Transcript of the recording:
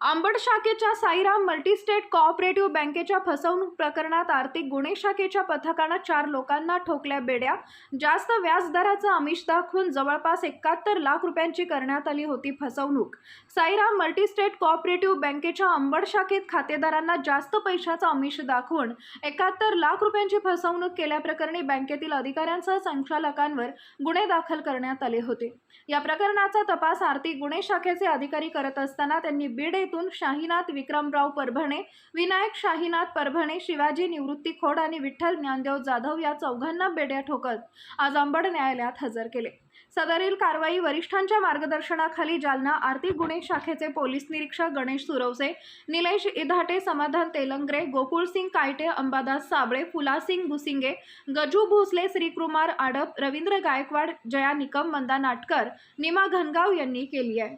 आंबड शाखेच्या साईराम मल्टीस्टेट कॉऑपरेटिव्ह बँकेच्या फसवणूक प्रकरणात आर्थिक गुन्हे शाखेच्या पथकानं चार लोकांना ठोकल्या बेड्या. जास्त व्याजदराचं आमिष दाखवून जवळपास एकाहत्तर लाख रुपयांची करण्यात आली होती फसवणूक. साईराम मल्टीस्टेट कोऑपरेटिव्ह बँकेच्या अंबड शाखेत खातेदारांना जास्त पैशाचं आमिष दाखवून एकाहत्तर लाख रुपयांची फसवणूक केल्याप्रकरणी बँकेतील अधिकाऱ्यांसह संचालकांवर गुन्हे दाखल करण्यात आले होते. या प्रकरणाचा तपास आर्थिक गुन्हे शाखेचे अधिकारी करत असताना त्यांनी बीड येथून शाहीनाथ विक्रमराव परभणे विनायक शाहीनाथ परभणे शिवाजी निवृत्ती खोड आणि विठ्ठल ज्ञानदेव जाधव या चौघांना बेड्या ठोकत आज अंबड न्यायालयात हजर केले. सदरील कारवाई वरिष्ठांच्या मार्गदर्शनाखाली जालना आर्थिक गुन्हे शाखेचे पोलीस निरीक्षक गणेश सुरवसे निलेश इधाटे समाधान तेलंगरे गोकुळसिंग कायटे अंबादास साबळे फुलासिंग भुसिंगे गजू भोसले श्रीकुमार आडप रवींद्र गायकवाड जया निकम मंदा नाटकर निमा घनगाव यांनी केली आहे.